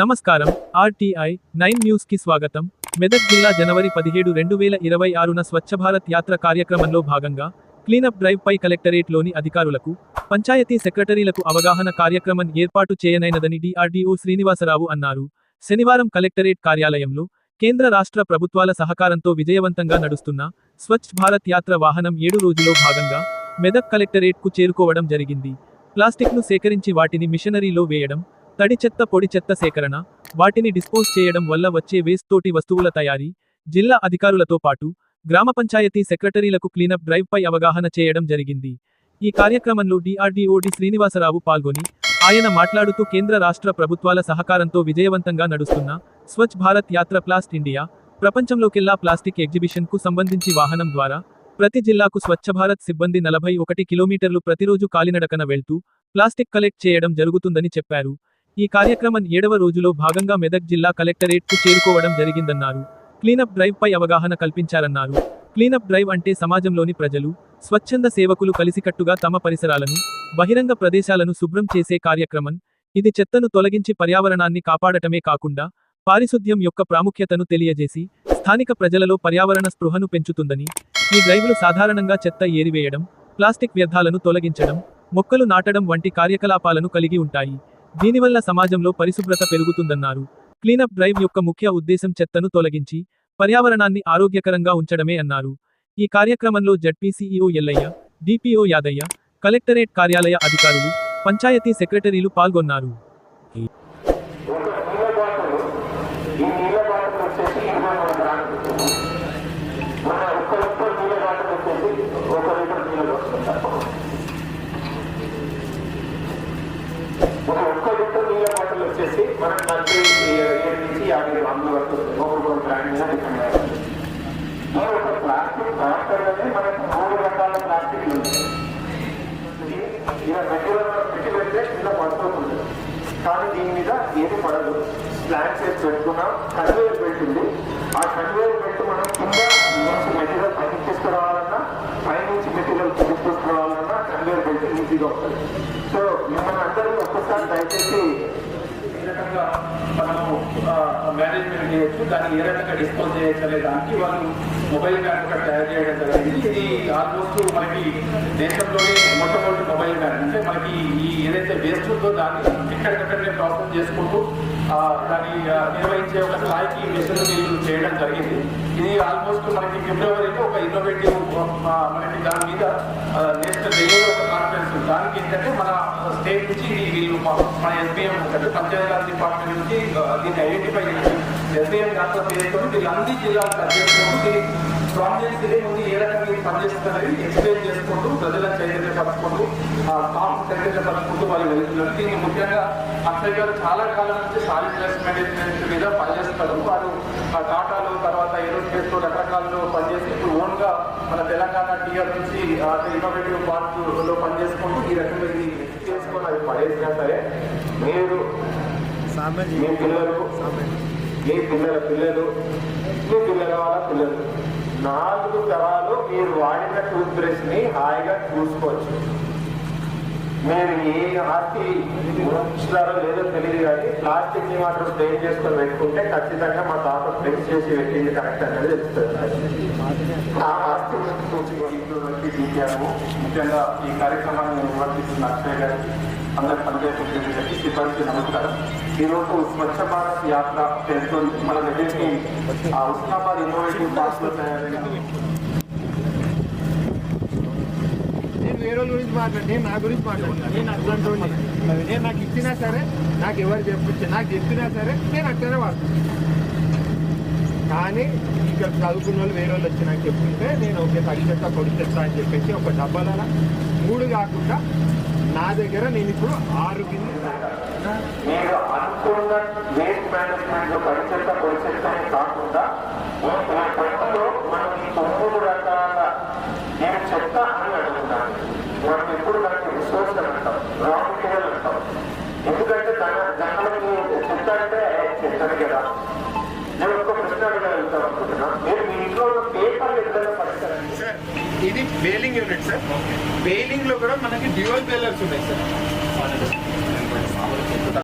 నమస్కారం. RTI nine న్యూస్కి స్వాగతం. మెదక్ జిల్లా జనవరి పదిహేడు రెండు వేల ఇరవై ఆరున స్వచ్ఛ భారత్ యాత్ర కార్యక్రమంలో భాగంగా క్లీనప్ డ్రైవ్ పై కలెక్టరేట్లోని అధికారులకు పంచాయతీ సెక్రటరీలకు అవగాహన కార్యక్రమం ఏర్పాటు చేయనైనదని డిఆర్డీఓ శ్రీనివాసరావు అన్నారు. శనివారం కలెక్టరేట్ కార్యాలయంలో కేంద్ర రాష్ట్ర ప్రభుత్వాల సహకారంతో విజయవంతంగా నడుస్తున్న స్వచ్ఛ భారత్ యాత్ర వాహనం ఏడు రోజులో భాగంగా మెదక్ కలెక్టరేట్కు చేరుకోవడం జరిగింది. ప్లాస్టిక్ను సేకరించి వాటిని మిషనరీలో వేయడం తడి చెత్త పొడి చెత్త సేకరణ వాటిని డిస్పోజ్ చేయడం వల్ల వచ్చే వేస్ట్ తోటి వస్తువుల తయారీ జిల్లా అధికారులతో పాటు గ్రామ పంచాయతీ సెక్రటరీలకు క్లీనప్ డ్రైవ్ పై అవగాహన చేయడం జరిగింది. ఈ కార్యక్రమంలో డిఆర్డీఓడి శ్రీనివాసరావు పాల్గొని ఆయన మాట్లాడుతూ కేంద్ర రాష్ట్ర ప్రభుత్వాల సహకారంతో విజయవంతంగా నడుస్తున్న స్వచ్ఛ భారత్ యాత్ర ప్లాస్ట్ ఇండియా ప్రపంచంలోకెల్లా ప్లాస్టిక్ ఎగ్జిబిషన్కు సంబంధించి వాహనం ద్వారా ప్రతి జిల్లాకు స్వచ్ఛ భారత్ సిబ్బంది నలభై ఒకటి కిలోమీటర్లు ప్రతిరోజు కాలినడకన వెళ్తూ ప్లాస్టిక్ కలెక్ట్ చేయడం జరుగుతుందని చెప్పారు. ఈ కార్యక్రమం ఏడవ రోజులో భాగంగా మెదక్ జిల్లా కలెక్టరేట్కు చేరుకోవడం జరిగిందన్నారు. క్లీనప్ డ్రైవ్ పై అవగాహన కల్పించారన్నారు క్లీనప్ డ్రైవ్ అంటే సమాజంలోని ప్రజలు స్వచ్ఛంద సేవకులు కలిసికట్టుగా తమ పరిసరాలను బహిరంగ ప్రదేశాలను శుభ్రం చేసే కార్యక్రమం ఇది చెత్తను తొలగించి పర్యావరణాన్ని కాపాడటమే కాకుండా పారిశుద్ధ్యం యొక్క ప్రాముఖ్యతను తెలియజేసి స్థానిక ప్రజలలో పర్యావరణ స్పృహను పెంచుతుందని ఈ డ్రైవ్లు సాధారణంగా చెత్త ఏరివేయడం ప్లాస్టిక్ వ్యర్థాలను తొలగించడం మొక్కలు నాటడం వంటి కార్యకలాపాలను కలిగి ఉంటాయి. దీనివల్ల సమాజంలో పరిశుభ్రత పెరుగుతుందన్నారు. క్లీనప్ డ్రైవ్ యొక్క ముఖ్య ఉద్దేశం చెత్తను తొలగించి పర్యావరణాన్ని ఆరోగ్యకరంగా ఉంచడమే అన్నారు. ఈ కార్యక్రమంలో ZPCEO Yellaiah DPO Yadaiah collectorate కార్యాలయ అధికారులు పంచాయతీ సెక్రటరీలు పాల్గొన్నారు ఒక నీళ్ళ బాటలు ఈ నీళ్ళ బాటలు వచ్చేసి ఇరవై మూడు గ్రాములు మన ఒక్క లీటర్ నీళ్ళ బాటలు వచ్చేసి ఒక లీటర్ నీళ్ళు వస్తుంటారు ఒక ఒక్క లీటర్ నీళ్ళ వచ్చేసి మనం నలభై ఏడు నుంచి యాభై వందల వరకు మూడు ఒక మూడు గ్రాముల మీద డిపెండ్ అవుతుంది ఈ ఒక ప్లాస్టిక్ బాటలోనే మనకు మూడు రకాల ప్లాస్టిక్లు ఉంటాయి ఇలా మెటీరియల్ పెట్టి పెడితే కింద పడిపోతుంది కానీ దీని మీద ఏది పడదు. ప్లాంట్ చేసి పెట్టుకున్నాం? కన్వేయర్ బెల్ట్ ఉంది. ఆ కన్వేయర్ బెల్ట్ మనం కింద మంచి మెటీరియల్ పైకి తీసుకురావాలన్నా పైనుంచి మెటీరియల్ కిందకి తీసుకురావాలన్నా కన్వేయర్ బెల్ట్ ఈజీగా ఉంటుంది సో మిమ్మల్ని అందరూ ఒక్కసారి దయచేసి ఏ రకంగా మనము మేనేజ్మెంట్ చేయొచ్చు దాన్ని ఏ రకంగా డిస్పోజ్ చేయొచ్చు అనే దానికి వాళ్ళు మొబైల్ బ్యాన్ ఒకటి తయారు చేయడం జరిగింది ఇది ఆల్మోస్ట్ మనకి దేశంలోనే మొట్టమొదటి మొబైల్ బ్యాన్ అంటే మనకి ఈ ఏదైతే వేస్ట్ ఉందో దాన్ని ఎక్కడికక్కడనే ప్రాసెస్ చేసుకుంటూ దాన్ని నిర్వహించే ఒక స్థాయికి మిషన్ వీళ్ళు చేయడం జరిగింది ఇది ఆల్మోస్ట్ మనకి ఫిబ్రవరిలో ఒక ఇన్నోవేటివ్ మనకి దాని మీద నేషనల్ ఒక దానికి ఏంటంటే మన స్టేట్ నుంచి వీళ్ళు మన ఎస్బీఎం అంటే పంచాయతీరాజ్ డిపార్ట్మెంట్ నుంచి దీన్ని ఐడెంటిఫై చేసి ఎస్బీఎం దాంతో చేసుకొని వీళ్ళు అన్ని జిల్లాలకు అధ్యక్షులు దీన్ని ప్రాజెక్ట్స్ ఇదే ముందు ఏ రకంగా ఇది పనిచేస్తుందని ఎక్స్ప్లెయిన్ చేసుకుంటూ ప్రజలను చైతన్యపరచుకుంటూ ఆ కామ్ చైతన్యపరచుకుంటూ వాళ్ళు వెళ్తున్నారు. దీన్ని ముఖ్యంగా అక్షయ్ గారు చాలా కాలం నుంచి సాలిడ్ వేస్ట్ మేనేజ్మెంట్ మీద పనిచేస్తారు వారు ఆ టాటాలు తర్వాత ఏరోస్పేస్లో రకరకాలలో పనిచేసి ఇప్పుడు ఓన్గా మన తెలంగాణ టీఆర్ నుంచి ఇన్నోవేటివ్ పార్క్లో పనిచేసుకుంటూ ఈ రకంగా ఇది చేసుకొని అది పడేసినా సరే మీరు మీ పిల్లలు మీ పిల్లల పిల్లలు మీ పిల్లల వాళ్ళ పిల్లలు నాలుగు తరాలు మీరు వాడిన టూత్ బ్రష్ని హాయిగా చూసుకోవచ్చు. మీరు ఏ ఆస్తి ఉంచుతారో లేదో తెలియదు కానీ ప్లాస్టిక్ని మాత్రం స్టేజ్ చేసుకొని పెట్టుకుంటే ఖచ్చితంగా మా తాత ప్లేస్ చేసి పెట్టింది కరెక్ట్ అనేది తెలుస్తుంది. ఆ ఆస్తి ఇంట్లోకి దిగాము ముఖ్యంగా ఈ కార్యక్రమాన్ని నిర్వర్తిస్తున్న అక్షయ్ గారికి అందరి పంచాయతీ ఉద్యోగులకి సిబ్బందికి నమస్కారం. ఈరోజు స్వచ్ఛ భారత్ యాత్ర చేస్తుంది మన దగ్గరికి ఆ ఉస్మాబాద్ ఇన్నోవేటివ్ పార్క్లో తయారైన నేను వేరే గురించి మాట్లాడండి నేను నా గురించి మాట్లాడుతాను నేను అట్లాంటి నేను నాకు ఇచ్చినా సరే నాకు ఎవరు చెప్పించి నాకు చెప్పినా సరే నేను అట్లనే వాడతాను కానీ ఇక్కడ చదువుకున్న వాళ్ళు వేరే వాళ్ళు వచ్చి నాకు చెప్తుంటే నేను ఒకే పది చెత్త చెత్త అని చెప్పేసి ఒక డబ్బాల మూడు కాకుండా నా దగ్గర నేను ఇప్పుడు ఆరు కింద మీరు అనుకున్న వేస్ట్ మేనేజ్మెంట్ పరిచెత్త పరిచెత్తనే కాకుండా ఈ పంటలో మనం ఈ తొమ్మిది రకాల నేను చెత్త అని అడుగుతున్నాను మనం ఎప్పుడు దానికి రిసోర్స్ అని అంటాం రా మెటీరియల్ అంటాం ఎందుకంటే దాని దానికి చెత్త అంటే చెత్తని కదా నేను ఒక ప్రశ్న అడగలుగుతాం అనుకుంటున్నా మీరు మీ ఇంట్లో ఉన్న పేపర్లు ఎక్కడైనా పడతారండి సార్ ఇది బేలింగ్ యూనిట్ సార్ బేలింగ్లో కూడా మనకి డ్యూయల్ బేలర్స్ ఉన్నాయి సార్